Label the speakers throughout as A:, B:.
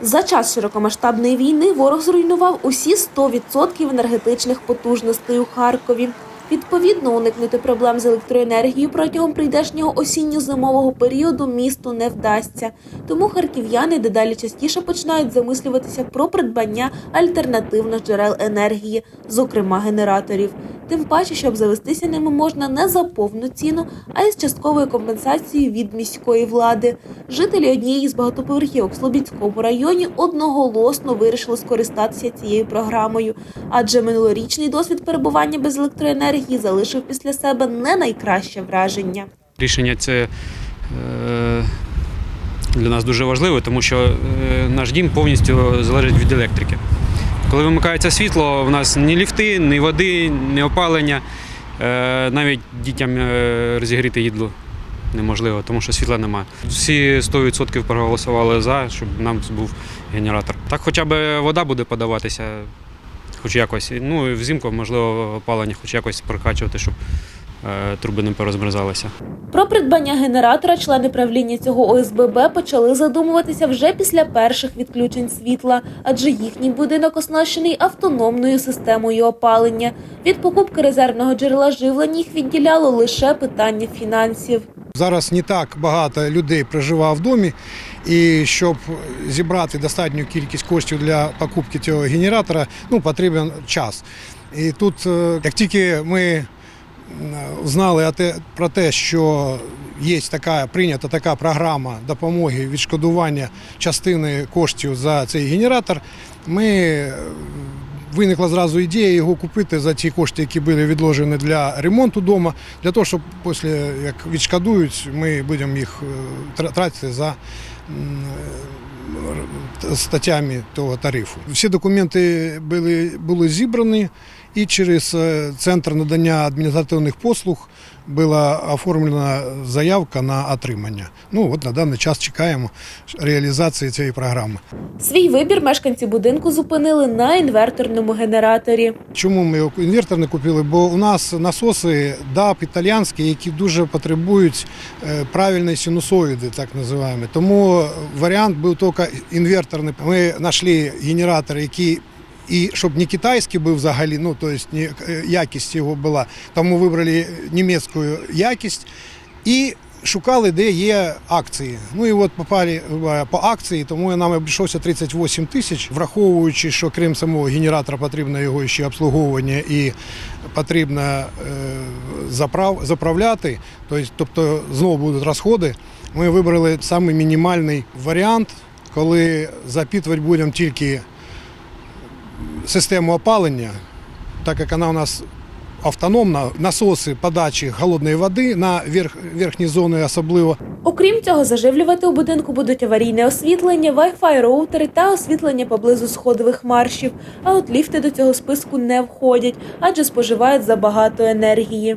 A: За час широкомасштабної війни ворог зруйнував усі 100% енергетичних потужностей у Харкові. Відповідно, уникнути проблем з електроенергією протягом прийдешнього осінньо-зимового періоду місту не вдасться. Тому харків'яни дедалі частіше починають замислюватися про придбання альтернативних джерел енергії, зокрема генераторів. Тим паче, щоб завестися ними можна не за повну ціну, а й з частковою компенсацією від міської влади. Жителі однієї з багатоповерхівок в Слобідському районі одноголосно вирішили скористатися цією програмою, адже минулорічний досвід перебування без електроенергії залишив після себе не найкраще враження.
B: Рішення це е, для нас дуже важливе, тому що е, наш дім повністю залежить від електрики. Коли вимикається світло, в нас ні ліфти, ні води, ні опалення, е, навіть дітям е, розігріти їдло неможливо, тому що світла немає. Всі 100% проголосували за, щоб нам був генератор. Так хоча б вода буде подаватися, хоч якось. Ну і взимку, можливо, опалення хоч якось прокачувати, щоб труби не порозмерзалися.
A: Про придбання генератора члени правління цього ОСББ почали задумуватися вже після перших відключень світла, адже їхній будинок оснащений автономною системою опалення. Від покупки резервного джерела живлення їх відділяло лише питання фінансів.
C: Зараз не так багато людей проживає в домі, і щоб зібрати достатню кількість коштів для покупки цього генератора, ну потрібен час. І тут, е, як тільки ми знали про те, що є така прийнята така програма допомоги відшкодування частини коштів за цей генератор, ми е, виникла зразу ідея його купити за ті кошти, які були відложені для ремонту дому, для того, щоб після як відшкодують, ми будемо їх е, тратити за е, статтями того тарифу. Всі документи були, були зібрані, і через е, центр надання адміністративних послуг була оформлена заявка на отримання. Ну от на даний час чекаємо реалізації цієї програми.
A: Свій вибір мешканці будинку зупинили на інверторному генераторі.
C: Чому ми інвертор не купили? Бо у нас насоси ДАП італіянські, які дуже потребують е, правильної синусоїди, так називаємо. Тому варіант був тільки інверторний. Ми знайшли генератор, який і щоб не китайський був взагалі, ну тобто не, е, якість його була. Тому вибрали німецьку якість і шукали, де є акції. Ну і от попали е, по акції, тому нам обійшовся 38 тисяч, враховуючи, що крім самого генератора потрібно його ще обслуговування і потрібно е, заправ, заправляти, тобто, знову будуть розходи. Ми вибрали самий мінімальний варіант, коли запітувати будемо тільки систему опалення, так як вона у нас автономна, насоси подачі холодної води на верх, верхні зони особливо.
A: Окрім цього, заживлювати у будинку будуть аварійне освітлення, Wi-Fi роутери та освітлення поблизу сходових маршів. А от ліфти до цього списку не входять, адже споживають забагато енергії.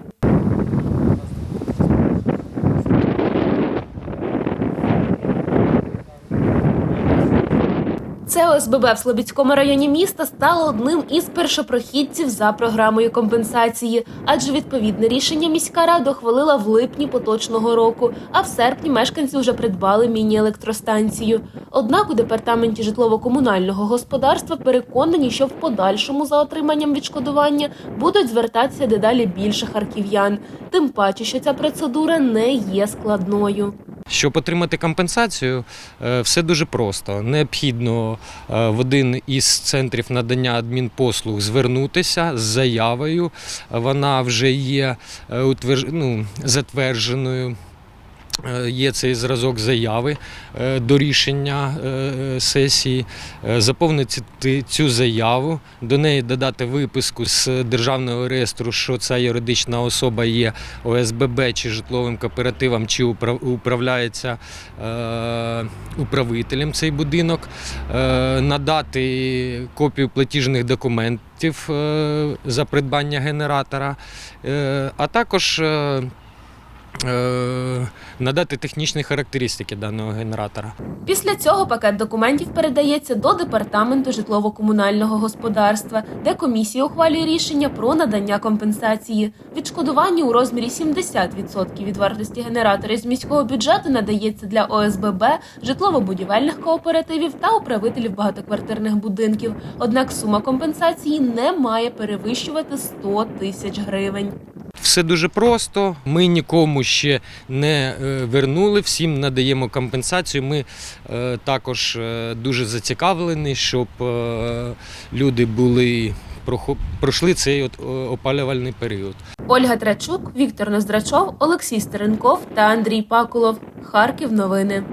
A: Це ОСББ в Слобідському районі міста стало одним із першопрохідців за програмою компенсації, адже відповідне рішення міська рада ухвалила в липні поточного року, а в серпні мешканці вже придбали міні-електростанцію. Однак у департаменті житлово-комунального господарства переконані, що в подальшому за отриманням відшкодування будуть звертатися дедалі більше харків'ян. Тим паче, що ця процедура не є складною.
D: Щоб отримати компенсацію, е, все дуже просто. Необхідно е, в один із центрів надання адмінпослуг звернутися з заявою. Вона вже є е, ну, затвердженою. Е, Є цей зразок заяви е, до рішення е, сесії, заповнити цю заяву, до неї додати виписку з державного реєстру, що ця юридична особа є ОСББ чи житловим кооперативом, чи управляється управителем цей будинок, надати копію платіжних документів за придбання генератора, а також надати технічні характеристики даного генератора.
A: Після цього пакет документів передається до департаменту житлово-комунального господарства, де комісія ухвалює рішення про надання компенсації. Відшкодування у розмірі 70% від вартості генератора з міського бюджету надається для ОСББ, житлово-будівельних кооперативів та управителів багатоквартирних будинків. Однак сума компенсації не має перевищувати 100 тисяч гривень.
D: Все дуже просто. Ми нікому ще не е, вернули, всім надаємо компенсацію. Ми е, також е, дуже зацікавлені, щоб люди були пройшли цей от, опалювальний період.
A: Ольга Трачук, Віктор Ноздрачов, Олексій Стеренков та Андрій Пакулов. Харків новини.